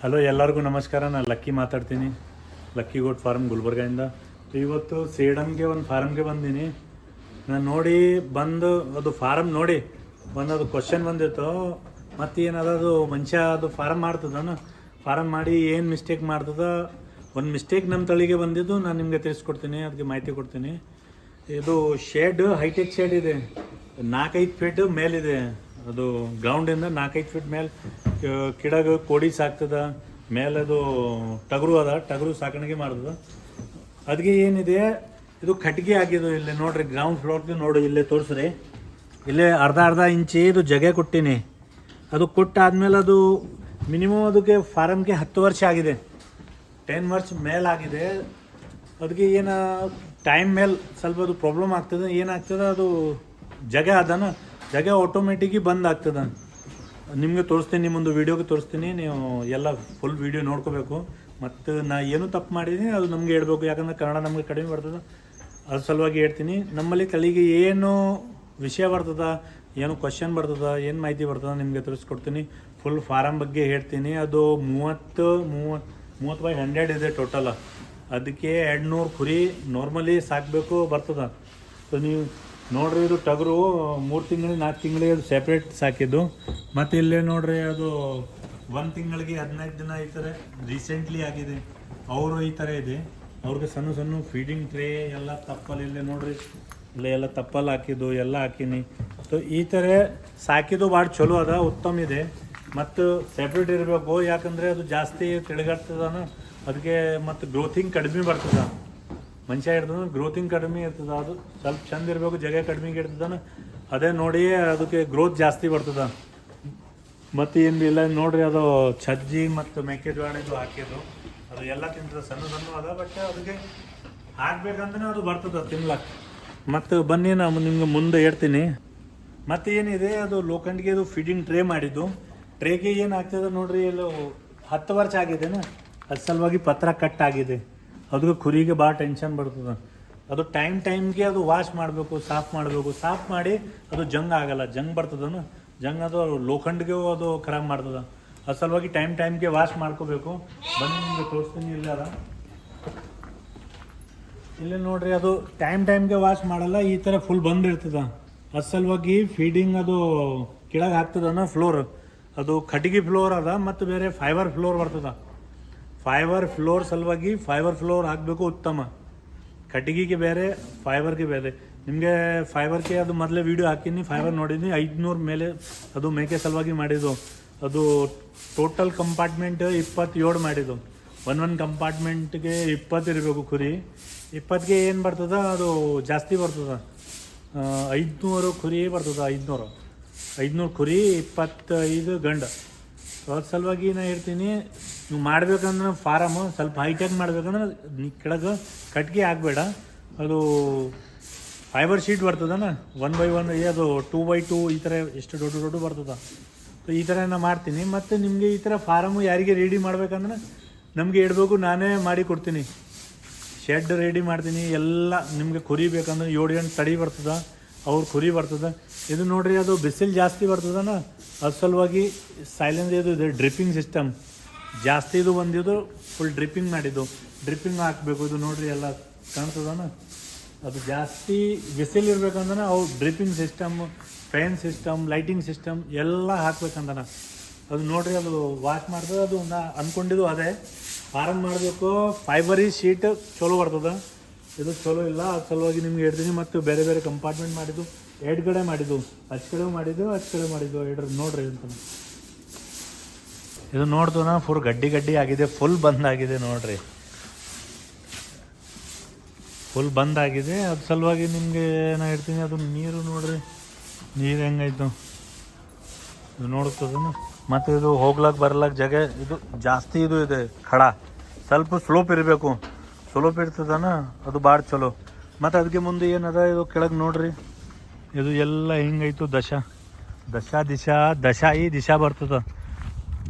Hello ಎಲ್ಲರಿಗೂ ನಮಸ್ಕಾರ. ನಾನು ಲಕ್ಕಿ ಮಾತಾಡ್ತೀನಿ. ಲಕ್ಕಿ ಗೋಟ್ ಫಾರ್ಮ್ ಗುಲ್ಬರ್ಗದಿಂದ ಇವತ್ತು ಸೇಡಮ್ಗೆ ಒಂದು ಫಾರಮ್ಗೆ ಬಂದೀನಿ. ನಾನು ನೋಡಿ ಬಂದು ಅದು ಫಾರಮ್ ನೋಡಿ ಬಂದು ಅದು ಕ್ವಶನ್ ಬಂದಿತ್ತು. ಮತ್ತು ಏನದ ಅದು ಮನುಷ್ಯ ಅದು ಫಾರಮ್ ಮಾಡ್ತದನು ಫಾರಮ್ ಮಾಡಿ ಏನು ಮಿಸ್ಟೇಕ್ ಮಾಡ್ತದ? ಒಂದು ಮಿಸ್ಟೇಕ್ ನಮ್ಮ ತಳಿಗೆ ಬಂದಿದ್ದು ನಾನು ನಿಮಗೆ ತಿಳಿಸ್ಕೊಡ್ತೀನಿ ಅದಕ್ಕೆ ಮಾಹಿತಿ ಕೊಡ್ತೀನಿ. ಇದು ಶೇಡ್ ಹೈಟೆಕ್ ಶೇಡ್ ಇದೆ. ನಾಲ್ಕೈದು ಫೀಟ್ ಮೇಲಿದೆ. ಅದು ಗ್ರೌಂಡಿಂದ ನಾಲ್ಕೈದು ಫೀಟ್ ಮೇಲೆ. ಕಿಡಗ ಕೋಡಿ ಸಾಕ್ತದ ಮೇಲದು ಟಗರು ಅದ, ಟಗರು ಸಾಕಾಣಿಕೆ ಮಾಡ್ತದ. ಅದಕ್ಕೆ ಏನಿದೆ, ಇದು ಕಟ್ಟಿಗೆ ಆಗಿದ್ದು ಇಲ್ಲಿ ನೋಡ್ರಿ ಗ್ರೌಂಡ್ ಫ್ಲೋರ್ಗೆ ನೋಡಿ, ಇಲ್ಲೇ ತೋರಿಸ್ರಿ. ಇಲ್ಲೇ ಅರ್ಧ ಅರ್ಧ ಇಂಚಿ ಇದು ಜಗೆ ಕೊಟ್ಟಿನಿ. ಅದು ಕೊಟ್ಟಾದ್ಮೇಲೆ ಅದು ಮಿನಿಮಮ್ ಅದಕ್ಕೆ ಫಾರಮ್ಗೆ ಹತ್ತು ವರ್ಷ ಆಗಿದೆ. ಟೆನ್ ವರ್ಷ ಮೇಲಾಗಿದೆ ಅದಕ್ಕೆ ಏನು ಟೈಮ್ ಮೇಲೆ ಸ್ವಲ್ಪ ಅದು ಪ್ರಾಬ್ಲಮ್ ಆಗ್ತದೆ, ಏನಾಗ್ತದೆ, ಅದು ಜಗ ಅದನ, ಜಗ ಆಟೋಮೆಟಿಕ್ಗಿ ಬಂದ್ ಆಗ್ತದೆ. ನಿಮಗೆ ತೋರಿಸ್ತೀನಿ, ನಿಮ್ಮೊಂದು ವೀಡಿಯೋಗೆ ತೋರಿಸ್ತೀನಿ. ನೀವು ಎಲ್ಲ ಫುಲ್ ವೀಡಿಯೋ ನೋಡ್ಕೋಬೇಕು. ಮತ್ತು ನಾ ಏನು ತಪ್ಪು ಮಾಡಿದ್ದೀನಿ, ಅದು ನಮಗೆ ಹೇಳ್ಬೇಕು. ಯಾಕಂದ್ರೆ ಕನ್ನಡ ನಮಗೆ ಕಡಿಮೆ ಬರ್ತದೆ. ಅದ್ರ ಸಲುವಾಗಿ ಹೇಳ್ತೀನಿ. ನಮ್ಮಲ್ಲಿ ತಳಿಗೆ ಏನು ವಿಷಯ ಬರ್ತದ, ಏನು ಕ್ವಶನ್ ಬರ್ತದ, ಏನು ಮಾಹಿತಿ ಬರ್ತದ ನಿಮಗೆ ತೋರಿಸ್ಕೊಡ್ತೀನಿ ಫುಲ್ ಫಾರಮ್ ಬಗ್ಗೆ ಹೇಳ್ತೀನಿ. ಅದು ಮೂವತ್ತು ಮೂವತ್ತು ಮೂವತ್ತು ಬೈ ಹಂಡ್ರೆಡ್ ಇದೆ ಟೋಟಲ್ ಅದಕ್ಕೆ ಎರಡು ನೂರು ಕುರಿ ನಾರ್ಮಲಿ ಸಾಕಬೇಕು, ಬರ್ತದ. ಸೊ ನೀವು ನೋಡ್ರಿ ಇದು ಟಗರು ಮೂರು ತಿಂಗಳಿಗೆ ನಾಲ್ಕು ತಿಂಗಳಿಗೆ ಅದು ಸೆಪ್ರೇಟ್ ಸಾಕಿದ್ದು. ಮತ್ತೆ ಇಲ್ಲೇ ನೋಡ್ರಿ ಅದು ಒಂದು ತಿಂಗಳಿಗೆ ಹದಿನೈದು ದಿನ ಈ ಥರ ರೀಸೆಂಟ್ಲಿ ಆಗಿದೆ. ಅವರು ಈ ಥರ ಇದೆ. ಅವ್ರಿಗೆ ಸಣ್ಣ ಸಣ್ಣ ಫೀಡಿಂಗ್ ಟ್ರೇ ಎಲ್ಲ ತಪ್ಪಲ್ಲಿ ಇಲ್ಲೇ ನೋಡ್ರಿ. ಇಲ್ಲೇ ಎಲ್ಲ ತಪ್ಪಲ್ಲಿ ಹಾಕಿದ್ದು, ಎಲ್ಲ ಹಾಕಿನಿ. ಸೊ ಈ ಥರ ಸಾಕಿದ್ದು ಭಾಳ ಚಲೋ ಅದ, ಉತ್ತಮ ಇದೆ. ಮತ್ತು ಸೆಪ್ರೇಟ್ ಇರಬೇಕು ಯಾಕಂದರೆ ಅದು ಜಾಸ್ತಿ ತಿಳಿಗಾಡ್ತದ ಅದಕ್ಕೆ ಮತ್ತು ಗ್ರೋಥಿಂಗ್ ಕಡಿಮೆ ಬರ್ತದ. ಮನುಷ್ಯ ಇರ್ತದ ಗ್ರೋತಿಂಗ್ ಕಡಿಮೆ ಇರ್ತದ, ಅದು ಸ್ವಲ್ಪ ಚಂದ ಇರಬೇಕು, ಜಗ ಕಡಿಮೆ ಇರ್ತದನ, ಅದೇ ನೋಡಿ ಅದಕ್ಕೆ ಗ್ರೋತ್ ಜಾಸ್ತಿ ಬರ್ತದ. ಮತ್ತು ಏನು ಇಲ್ಲ, ನೋಡ್ರಿ ಅದು ಸಜ್ಜಿ ಮತ್ತು ಮೆಕ್ಕೆಜೋಳ ಇದು ಹಾಕಿದ್ದು, ಅದು ಎಲ್ಲ ತಿಂತದ, ಸಣ್ಣ ಸಣ್ಣ ಅದ ಬಟ್ ಅದಕ್ಕೆ ಹಾಕ್ಬೇಕಂದ್ರೆ ಅದು ಬರ್ತದ ತಿನ್ಲಕ್ ಮತ್ತು ಬನ್ನಿ ನಾನು ನಿಮ್ಗೆ ಮುಂದೆ ಹೇಳ್ತೀನಿ. ಮತ್ತೆ ಏನಿದೆ, ಅದು ಲೋಕಂಡಿಗೆ ಅದು ಫೀಡಿಂಗ್ ಟ್ರೇ ಮಾಡಿದ್ದು. ಟ್ರೇಗೆ ಏನು ಆಗ್ತದೆ ನೋಡ್ರಿ ಎಲ್ಲ ಹತ್ತು ವರ್ಷ ಆಗಿದೆ ಅದ್ರ ಸಲುವಾಗಿ ಪತ್ರ ಕಟ್ ಆಗಿದೆ. ಅದಕ್ಕೆ ಕುರಿಗೆ ಭಾಳ ಟೆನ್ಷನ್ ಬರ್ತದೆ. ಅದು ಟೈಮ್ ಟೈಮ್ಗೆ ಅದು ವಾಶ್ ಮಾಡಬೇಕು, ಸಾಫ್ ಮಾಡಬೇಕು. ಸಾಫ್ ಮಾಡಿ ಅದು ಜಂಗ್ ಆಗಲ್ಲ. ಜಂಗ್ ಬರ್ತದನು. ಜಂಗ್ ಅದು ಲೋಖಂಡ್ಗೆ ಅದು ಖರಾಬ್ ಮಾಡ್ತದ. ಅದ್ರ ಸಲುವಾಗಿ ಟೈಮ್ ಟೈಮ್ಗೆ ವಾಶ್ ಮಾಡ್ಕೋಬೇಕು. ಬಂದು ನಿಮಗೆ ತೋರಿಸ್ತೀನಿ, ಇಲ್ಲ ಅದ ಇಲ್ಲಿ ನೋಡ್ರಿ, ಅದು ಟೈಮ್ ಟೈಮ್ಗೆ ವಾಶ್ ಮಾಡಲ್ಲ, ಈ ಥರ ಫುಲ್ ಬಂದ್ ಇರ್ತದ. ಫೀಡಿಂಗ್ ಅದು ಕೆಳಗೆ ಹಾಕ್ತದನ ಫ್ಲೋರ್ ಅದು ಕಟ್ಟಿಗೆ ಫ್ಲೋರ್ ಅದ, ಮತ್ತು ಬೇರೆ ಫೈಬರ್ ಫ್ಲೋರ್ ಬರ್ತದ. ಫೈಬರ್ ಫ್ಲೋರ್ ಸಲುವಾಗಿ ಫೈಬರ್ ಫ್ಲೋರ್ ಹಾಕಬೇಕು ಉತ್ತಮ. ಕಟ್ಟಿಗೆಗೆ ಬೇರೆ ಫೈಬರ್ಗೆ ಬೇರೆ. ನಿಮಗೆ ಫೈಬರ್ಗೆ ಅದು ಮೊದಲೇ ವಿಡಿಯೋ ಹಾಕಿನಿ ಫೈಬರ್ ನೋಡಿದ್ದೀನಿ ಐದುನೂರು ಮೇಲೆ ಅದು ಮೇಕೆ ಸಲುವಾಗಿ ಮಾಡಿದ್ದು. ಅದು ಟೋಟಲ್ ಕಂಪಾರ್ಟ್ಮೆಂಟ್ ಇಪ್ಪತ್ತೇಳು ಮಾಡಿದ್ದು. ಒನ್ ಒನ್ ಕಂಪಾರ್ಟ್ಮೆಂಟ್ಗೆ ಇಪ್ಪತ್ತು ಇರಬೇಕು ಕುರಿ. ಇಪ್ಪತ್ತಿಗೆ ಏನು ಬರ್ತದ? ಅದು ಜಾಸ್ತಿ ಬರ್ತದ. ಐದುನೂರು ಕುರಿ ಬರ್ತದ, ಐದುನೂರು. ಐದುನೂರು ಕುರಿ, ಇಪ್ಪತ್ತೈದು ಗಂಡ. ಅದ್ರ ಸಲುವಾಗಿ ನಾ ಹೇಳ್ತೀನಿ, ನೀವು ಮಾಡ್ಬೇಕಂದ್ರೆ ಫಾರಮ್, ಸ್ವಲ್ಪ ಹೈಟೆಕ್ ಮಾಡ್ಬೇಕಂದ್ರೆ ನೀ ಕೆಳಗೆ ಕಟ್ಗೆ ಆಗಬೇಡ. ಅದು ಫೈಬರ್ ಶೀಟ್ ಬರ್ತದನ? ಒನ್ ಬೈ ಒನ್ ಅದು ಟೂ ಬೈ ಟೂ, ಈ ಥರ ಎಷ್ಟು ದೊಡ್ಡ ದೊಡ್ಡ ಬರ್ತದ. ಸೊ ಈ ಥರ ನಾನು ಮಾಡ್ತೀನಿ. ಮತ್ತು ನಿಮಗೆ ಈ ಥರ ಫಾರಮು ಯಾರಿಗೆ ರೆಡಿ ಮಾಡ್ಬೇಕಂದ್ರೆ ನಮಗೆ ಇಡಬೇಕು ನಾನೇ ಮಾಡಿ ಕೊಡ್ತೀನಿ. ಶೆಡ್ ರೆಡಿ ಮಾಡ್ತೀನಿ. ಎಲ್ಲ ನಿಮಗೆ ಕುರಿ ಬೇಕಂದ್ರೆ ಏಳು ಎಂಟು ತಡಿ ಬರ್ತದ. ಅವ್ರ ಕುರಿ ಬರ್ತದ. ಇದು ನೋಡ್ರಿ, ಅದು ಬಿಸಿಲು ಜಾಸ್ತಿ ಬರ್ತದನ? ಅದ್ರ ಸಲುವಾಗಿ ಸೈಲೆನ್ಸ್ ಇದು ಇದೆ ಡ್ರಿಪ್ಪಿಂಗ್ ಸಿಸ್ಟಮ್ ಜಾಸ್ತಿ ಇದು ಬಂದಿದ್ದು ಫುಲ್ ಡ್ರಿಪ್ಪಿಂಗ್ ಮಾಡಿದ್ದು. ಡ್ರಿಪ್ಪಿಂಗ್ ಹಾಕಬೇಕು, ಇದು ನೋಡ್ರಿ ಎಲ್ಲ ಕಾಣ್ತದನ? ಅದು ಜಾಸ್ತಿ ಬಿಸಿಲು ಇರ್ಬೇಕಂದ್ರೆ ಅವು dripping system fan system lighting system ಎಲ್ಲ ಹಾಕ್ಬೇಕಂದನ. ಅದು ನೋಡ್ರಿ, ಅದು ವಾಶ್ ಮಾಡ್ತದೆ, ಅದು ನಾ ಅಂದ್ಕೊಂಡಿದ್ದು ಅದೇ. ಫಾರಂ ಮಾಡಬೇಕು ಫೈಬರಿ ಶೀಟ್ ಚಲೋ ಬರ್ತದ. ಇದು ಚಲೋ ಇಲ್ಲ ಅದ್ರ ಸಲುವಾಗಿ ನಿಮ್ಗೆ ಹೇಳ್ತೀನಿ. ಮತ್ತು ಬೇರೆ ಬೇರೆ ಕಂಪಾರ್ಟ್ಮೆಂಟ್ ಮಾಡಿದ್ದು, ಎರಡು ಕಡೆ ಮಾಡಿದ್ದು. ಹಚ್ಚ ಕಡೆ ಮಾಡಿದ್ದು ಹಚ್ಚ ಕಡೆ ಮಾಡಿದ್ದು, ಎರಡು ನೋಡ್ರಿ ಅಂತ. ಇದು ನೋಡ್ದು ಫುಲ್ ಗಡ್ಡಿ ಗಡ್ಡಿ ಆಗಿದೆ ಫುಲ್ ಬಂದ್ ಆಗಿದೆ ನೋಡ್ರಿ. ಫುಲ್ ಬಂದ್ ಆಗಿದೆ. ಅದ್ರ ಸಲುವಾಗಿ ನಿಮಗೆ ನಾ ಹೇಳ್ತೀನಿ, ಅದು ನೀರು ನೋಡ್ರಿ. ನೀರು ಹೆಂಗಾಯ್ತು ಇದು ನೋಡ್ತದನು ಮತ್ತು ಇದು ಹೋಗ್ಲಾಕ್ ಬರ್ಲಾಕ್ ಜಾಗ, ಇದು ಜಾಸ್ತಿ ಇದು ಇದೆ ಖಡ ಸ್ವಲ್ಪ ಸ್ಲೋಪ್ ಇರಬೇಕು. ಸ್ಲೋಪ್ ಬೀಳ್ತದನ? ಅದು ಭಾಳ ಚಲೋ. ಮತ್ತು ಅದಕ್ಕೆ ಮುಂದೆ ಏನದ ಇದು ಕೆಳಗೆ ನೋಡ್ರಿ? ಇದು ಎಲ್ಲ ಹಿಂಗೈತು ದಶ. ದಶ ದಿಶಾ, ದಶ ಈ ದಿಶಾ ಬರ್ತದ.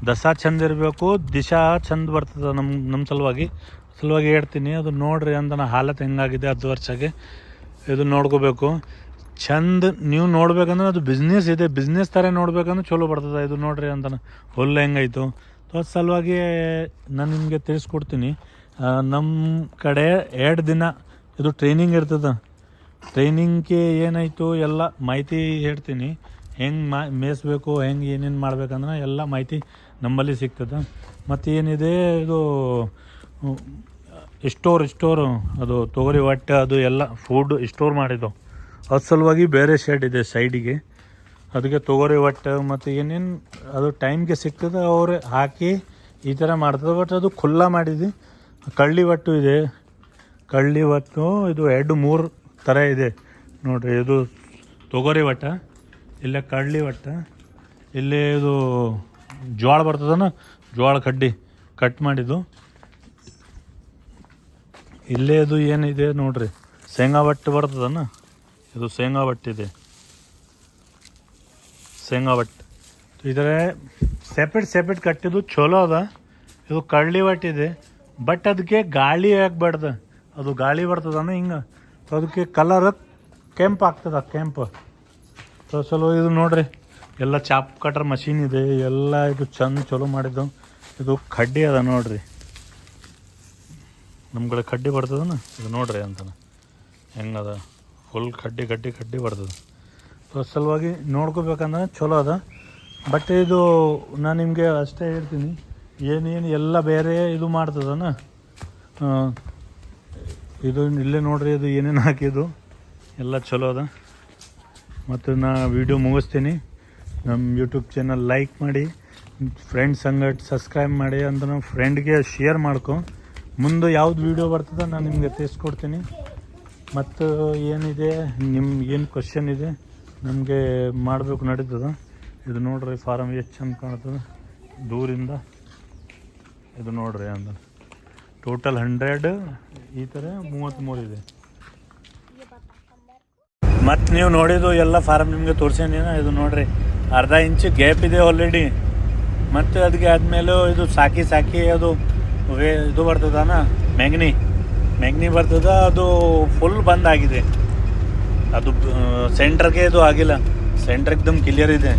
ದಶ ಚಂದ ಇರಬೇಕು, ದಿಶಾ ಚಂದ ಬರ್ತದ ನಮ್ಮ ನಮ್ಮ ಸಲುವಾಗಿ. ಸಲುವಾಗಿ ಹೇಳ್ತೀನಿ, ಅದು ನೋಡ್ರಿ ಅಂತ ನಾ ಹಾಲತ್ ಹೆಂಗಾಗಿದೆ ಹತ್ತು ವರ್ಷಕ್ಕೆ ಇದು ನೋಡ್ಕೋಬೇಕು. ಚಂದ ನೀವು ನೋಡ್ಬೇಕಂದ್ರೆ ಅದು ಬಿಸ್ನೆಸ್ ಇದೆ. ಬಿಸ್ನೆಸ್ ಥರ ನೋಡ್ಬೇಕಂದ್ರೆ ಚಲೋ ಬರ್ತದೆ ಇದು ನೋಡ್ರಿ ಅಂತಾನೆ ಹುಲ್ಲು ಹೆಂಗಾಯ್ತು ಅದ್ರ ಸಲುವಾಗಿ ನಾನು ನಿಮಗೆ ತಿಳಿಸ್ಕೊಡ್ತೀನಿ. ನಮ್ಮ ಕಡೆ ಎರಡು ದಿನ ಇದು ಟ್ರೈನಿಂಗ್ ಇರ್ತದೆ. ಟ್ರೈನಿಂಗ್ಗೆ ಏನಾಯಿತು ಎಲ್ಲ ಮಾಹಿತಿ ಹೇಳ್ತೀನಿ. ಹೆಂಗೆ ಮಾ ಮೇಯಿಸ್ಬೇಕು ಹೆಂಗೆ ಏನೇನು ಮಾಡ್ಬೇಕಂದ್ರೆ ಎಲ್ಲ ಮಾಹಿತಿ ನಮ್ಮಲ್ಲಿ ಸಿಗ್ತದೆ. ಮತ್ತು ಏನಿದೆ ಇದು ಸ್ಟೋರ್ ಸ್ಟೋರು ಅದು ತೊಗರಿ ಹೊಟ್ಟೆ ಅದು ಎಲ್ಲ ಫುಡ್ ಸ್ಟೋರ್ ಮಾಡಿದ್ದು. ಅದ್ರ ಸಲುವಾಗಿ ಬೇರೆ ಶೆಡ್ ಇದೆ ಸೈಡಿಗೆ ಅದಕ್ಕೆ ತೊಗರಿ ಹೊಟ್ಟೆ ಮತ್ತು ಏನೇನು ಅದು ಟೈಮ್ಗೆ ಸಿಗ್ತದೆ ಅವ್ರು ಹಾಕಿ ಈ ಥರ ಮಾಡ್ತದೆ. ಬಟ್ ಅದು ಖುಲ್ಲ ಮಾಡಿದ್ದು ಕಳ್ಳಿ ಒಟ್ಟು ಇದೆ. ಕಳ್ಳಿ ಒಟ್ಟು ಇದು ಎರಡು, ಮೂರು ಥರ ಇದೆ. ನೋಡಿರಿ, ಇದು ತೊಗರಿ ಒಟ್ಟ ಇಲ್ಲೇ ಕಳ್ಳಿ ಒಟ್ಟ ಇಲ್ಲಿ ಇದು ಜೋಳ ಬರ್ತದನ ಜೋಳ ಕಡ್ಡಿ ಕಟ್ ಮಾಡಿದ್ದು. ಇಲ್ಲೇ ಇದು ಏನಿದೆ ನೋಡಿರಿ, ಶೇಂಗಾ ಬಟ್ಟೆ ಬರ್ತದನ ಇದು ಶೇಂಗಾ ಬಟ್ಟಿದೆ ಶೇಂಗಾ ಬಟ್ ಇದರ ಸೆಪ್ರೇಟ್ ಸೆಪ್ರೇಟ್ ಕಟ್ಟಿದ್ದು ಚಲೋ ಅದ. ಇದು ಕಳ್ಳಿ ಇದೆ. ಬಟ್ ಅದಕ್ಕೆ ಗಾಳಿ ಆಗ್ಬಾರ್ದು. ಅದು ಗಾಳಿ ಬರ್ತದನ ಹಿಂಗೆ. ಅದಕ್ಕೆ ಕಲರ್ ಕೆಂಪು ಆಗ್ತದ, ಕೆಂಪು. ಸೊ ಚಲೋ ಇದು ನೋಡ್ರಿ. ಎಲ್ಲ ಚಾಪ್ ಕಟರ್ ಮಷೀನ್ ಇದೆ. ಎಲ್ಲ ಇದು ಚಂದ ಚಲೋ ಮಾಡಿದ್ದು. ಇದು ಕಡ್ಡಿ ಅದ ನೋಡ್ರಿ. ನಮ್ಗಳ ಕಡೆ ಕಡ್ಡಿ ಬರ್ತದನ? ಇದು ನೋಡ್ರಿ ಅಂತಾನೆ. ಹೆಂಗದ? ಫುಲ್ ಕಡ್ಡಿ ಕಡ್ಡಿ ಕಡ್ಡಿ ಬರ್ತದೆ. ಸೊ ಸಲುವಾಗಿ ನೋಡ್ಕೋಬೇಕಂದ್ರೆ ಚಲೋ ಅದ. ಬಟ್ ಇದು ನಾನು ನಿಮಗೆ ಅಷ್ಟೇ ಹೇಳ್ತೀನಿ. ಏನೇನು ಎಲ್ಲ ಬೇರೆ ಇದು ಮಾಡ್ತದನ? ಇದು ಇಲ್ಲೇ ನೋಡ್ರಿ ಇದು ಏನೇನು ಹಾಕಿದ್ದು? ಎಲ್ಲ ಚಲೋ ಅದ. ಮತ್ತು ನಾ ವಿಡಿಯೋ ಮುಗಿಸ್ತೀನಿ. ನಮ್ಮ ಯೂಟ್ಯೂಬ್ ಚಾನಲ್ ಲೈಕ್ ಮಾಡಿ ಫ್ರೆಂಡ್ಸ್ ಸಂಗಟ್ ಸಬ್ಸ್ಕ್ರೈಬ್ ಮಾಡಿ ಅಂತ ನಮ್ಮ ಫ್ರೆಂಡ್ಗೆ ಶೇರ್ ಮಾಡ್ಕೊ. ಮುಂದೆ ಯಾವ್ದು ವಿಡಿಯೋ ಬರ್ತದೆ ನಾನು ನಿಮಗೆ ತಿಳಿಸ್ಕೊಡ್ತೀನಿ. ಮತ್ತು ಏನಿದೆ ನಿಮ್ಗೆ ಏನು ಕ್ವಶನ್ ಇದೆ, ನಮಗೆ ಮಾಡಬೇಕು ನಡೀತದೆ. ಇದು ನೋಡ್ರಿ ಫಾರಮ್ ಎಷ್ಟು ಚಂದ ಕಾಣ್ತದೆ. ದೂರಿಂದ. ಇದು ನೋಡ್ರಿ ಅಂತ. ಟೋಟಲ್ ಹಂಡ್ರೆಡ್ ಈ ಥರ ಮೂವತ್ತ್ಮೂರು ಇದೆ. ಮತ್ತು ನೀವು ನೋಡಿದ್ದು ಎಲ್ಲ ಫಾರಮ್ ನಿಮಗೆ ತೋರಿಸೇನೇನ ಇದು ನೋಡ್ರಿ. ಅರ್ಧ ಇಂಚು ಗ್ಯಾಪ್ ಇದೆ ಆಲ್ರೆಡಿ ಮತ್ತು ಅದಕ್ಕೆ ಆದಮೇಲೆ ಇದು ಸಾಕಿ ಸಾಕಿ ಅದು ವೇ ಇದು ಬರ್ತದನ? ಮ್ಯಾಗ್ನಿ ಮ್ಯಾಗ್ನಿ ಬರ್ತದ, ಅದು ಫುಲ್ ಬಂದ್ ಆಗಿದೆ. ಅದು ಸೆಂಟ್ರಿಗೆ ಇದು ಆಗಿಲ್ಲ. ಸೆಂಟ್ರ್ ಎಕ್ದಮ್ ಕ್ಲಿಯರ್ ಇದೆ.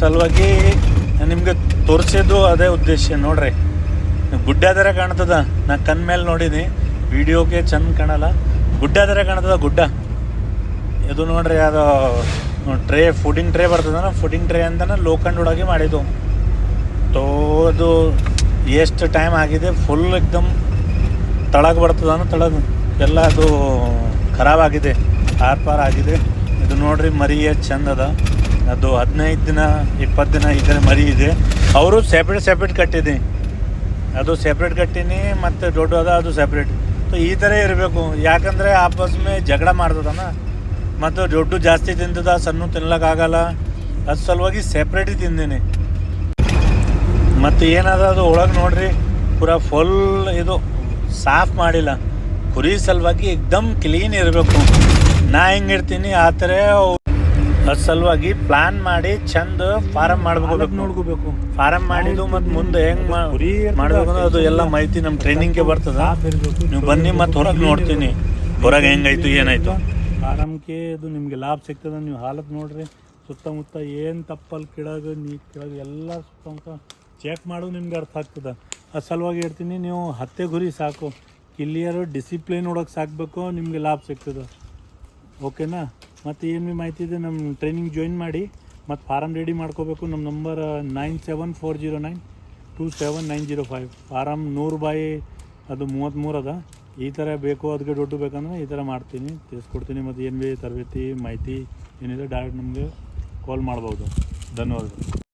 ಸಲುವಾಗಿ ನಿಮ್ಗೆ ತೋರಿಸಿದ್ದು ಅದೇ ಉದ್ದೇಶ ನೋಡ್ರಿ. ಗುಡ್ಡ ಕಾಣ್ತದ? ನಾ ಕಣ್ ಮೇಲೆ ನೋಡಿನಿ. ವಿಡಿಯೋಗೆ ಚಂದ ಕಾಣಲ್ಲ. ಗುಡ್ಡ ಕಾಣ್ತದ? ಗುಡ್ಡ. ಇದು ನೋಡ್ರಿ, ಅದು, ಟ್ರೇ, ಫುಡಿಂಗ್ ಟ್ರೇ ಬರ್ತದನ ಫುಡಿಂಗ್ ಟ್ರೇ ಅಂತಾನೆ ಲೋಕಂಡ್ ಒಳಗೆ ಮಾಡಿದ್ದು. ತೋ, ಅದು, ಎಷ್ಟು ಟೈಮ್ ಆಗಿದೆ, ಫುಲ್ ಎಕ್ದಮ್ ತಳಗೆ ಬರ್ತದನ ತಳಗ. ಎಲ್ಲ ಅದು, ಖರಾಬ್ ಆಗಿದೆ. ಆರ್ ಪಾರ್ ಆಗಿದೆ. ಇದು ನೋಡ್ರಿ, ಮರಿ ಎಷ್ಟು ಚಂದ ಅದ. ಅದು ಹದಿನೈದು ದಿನ ಇಪ್ಪತ್ತು ದಿನ ಥರ ಮರಿ ಇದೆ. ಅವರು ಸೆಪ್ರೇಟ್ ಸೆಪ್ರೇಟ್ ಕಟ್ಟಿದೆ. ಅದು ಸೆಪ್ರೇಟ್ ಕಟ್ಟಿನಿ ಮತ್ತು ದೊಡ್ಡ ಅದ ಅದು ಸೆಪ್ರೇಟ್ ಸೊ ಈ ಥರ ಇರಬೇಕು. ಯಾಕಂದರೆ ಆಪಸ್ ಮೇ ಜಗಳ ಮಾಡ್ತದನ? ಮತ್ತು ದೊಡ್ಡ ಜಾಸ್ತಿ ತಿಂತದ, ಸಣ್ಣ ತಿನ್ಲಕ್ಕಾಗಲ್ಲ. ಅದ್ರ ಸಲುವಾಗಿ ಸೆಪ್ರೇಟ್ ತಿಂದೀನಿ. ಮತ್ತು ಏನದ ಅದು ಒಳಗೆ ನೋಡ್ರಿ, ಪೂರಾ ಫುಲ್ ಇದು ಸಾಫ್ ಮಾಡಿಲ್ಲ. ಕುರಿ ಸಲುವಾಗಿ ಎಕ್ದಮ್ ಕ್ಲೀನ್ ಇರಬೇಕು. ನಾ ಹೆಂಗಿರ್ತೀನಿ ಆ ಥರ ಅದ್ರ ಸಲುವಾಗಿ ಪ್ಲಾನ್ ಮಾಡಿ ಚಂದ ಫಾರಮ್ ಮಾಡ್ಬೇಕು ನೋಡ್ಕೋಬೇಕು. ಫಾರಮ್ ಮಾಡಿದ್ದು ಮತ್ತು ಮುಂದೆ ಹೆಂಗ್ ಮಾಡ್ಬೇಕು ಅಂದ್ರೆ ಅದು ಎಲ್ಲ ಮಾಹಿತಿ ನಮ್ಮ ಟ್ರೈನಿಂಗ್ಗೆ ಬರ್ತದ. ನೀವು ಬನ್ನಿ ಮತ್ತು ಹೊರಗೆ ನೋಡ್ತೀನಿ. ಹೊರಗೆ ಹೆಂಗಾಯ್ತು ಏನಾಯ್ತು ಫಾರಮ್ಗೆ ಅದು ನಿಮಗೆ ಲಾಭ ಸಿಗ್ತದ. ನೀವು ಹಾಲತ್ ನೋಡ್ರಿ. ಸುತ್ತಮುತ್ತ ಏನು ತಪ್ಪಲ್ ಕೆಳಗೆ ನೀ ಕೆಳಗೆ ಎಲ್ಲ ಸುತ್ತಮುತ್ತ ಚೆಕ್ ಮಾಡು ನಿಮ್ಗೆ ಅರ್ಥ ಆಗ್ತದೆ. ಆ ಸಲುವಾಗಿ ಹೇಳ್ತೀನಿ ನೀವು ಹತ್ತೆ ಗುರಿ ಸಾಕು. ಕ್ಲಿಯರು ಡಿಸಿಪ್ಲಿನ್ ನೋಡೋಕೆ ಸಾಕಬೇಕು. ನಿಮಗೆ ಲಾಭ ಸಿಗ್ತದೆ. ಓಕೆನಾ ಮತ್ತು ಏನು ಭೀ ಮಾಹಿತಿ ಇದೆ? ನಮ್ಮ ಟ್ರೈನಿಂಗ್ ಜಾಯಿನ್ ಮಾಡಿ, ಮತ್ತು ಫಾರಮ್ ರೆಡಿ ಮಾಡ್ಕೋಬೇಕು. ನಮ್ಮ number nine seven four zero nine two seven nine zero five farm ನೂರು ಬಾಯಿ, ಅದು ಮೂವತ್ತ್ಮೂರು ಅದ. ಈ ಥರ ಬೇಕು ಅದಕ್ಕೆ ದೊಡ್ಡ ಬೇಕಂದ್ರೆ ಈ ಥರ ಮಾಡ್ತೀನಿ, ತಿಳಿಸ್ಕೊಡ್ತೀನಿ. ಮತ್ತು ಏನು ಭೀ ತರಬೇತಿ, ಮಾಹಿತಿ ಏನಿದೆ ಡೈರೆಕ್ಟ್ ನಮಗೆ ಕಾಲ್ ಮಾಡ್ಬೋದು. ಧನ್ಯವಾದಗಳು.